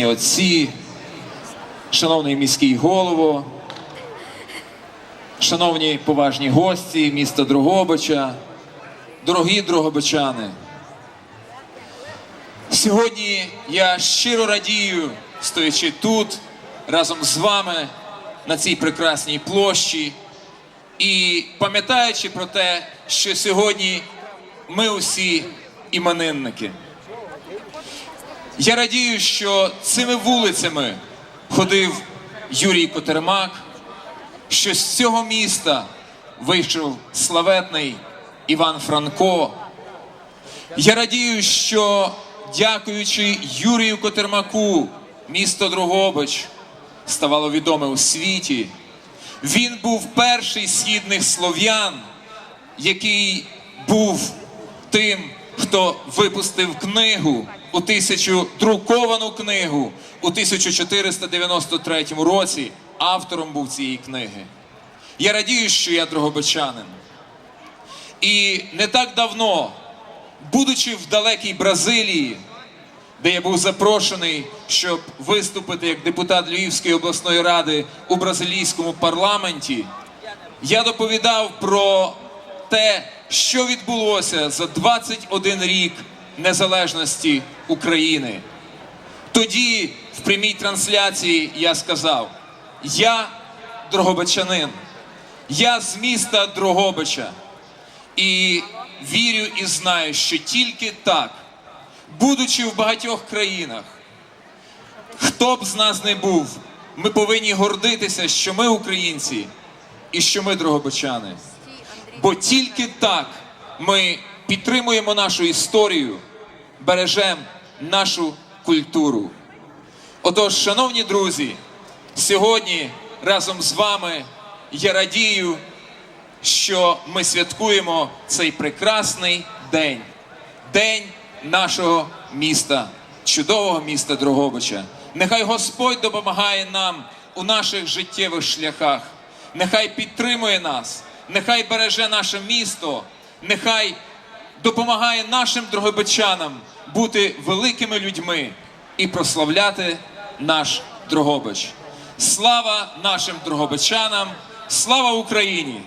чесні отці, шановний міський голово, шановні поважні гості міста Дрогобича, дорогі дрогобичани. Сьогодні я щиро радію, стоячи тут разом з вами на цій прекрасній площі і пам'ятаючи про те, що сьогодні ми усі іменинники. Я радію, що цими вулицями ходив Юрій Котермак, що з цього міста вийшов славетний Іван Франко. Я радію, що дякуючи Юрію Котермаку, місто Дрогобич ставало відоме у світі. Він був перший східних слов'ян, який був тим, хто випустив книгу у тисячу друковану книгу у 1493 році. Автором був цієї книги. Я радію, що я дрогобичанин. І не так давно, будучи в далекій Бразилії, де я був запрошений, щоб виступити як депутат Львівської обласної ради у бразилійському парламенті, я доповідав про те, що відбулося за 21 рік незалежності України. Тоді в прямій трансляції я сказав: я дрогобичанин, я з міста Дрогобича. І вірю і знаю, що тільки так, будучи в багатьох країнах, хто б з нас не був, ми повинні гордитися, що ми українці і що ми дрогобичани. Бо тільки так ми підтримуємо нашу історію, бережемо нашу культуру. Отож, шановні друзі, сьогодні разом з вами я радію, що ми святкуємо цей прекрасний день, день нашого міста, чудового міста Дрогобича. Нехай Господь допомагає нам у наших життєвих шляхах, нехай підтримує нас, нехай береже наше місто, нехай допомагає нашим дрогобичанам бути великими людьми і прославляти наш Дрогобич. Слава нашим дрогобичанам! Слава Україні!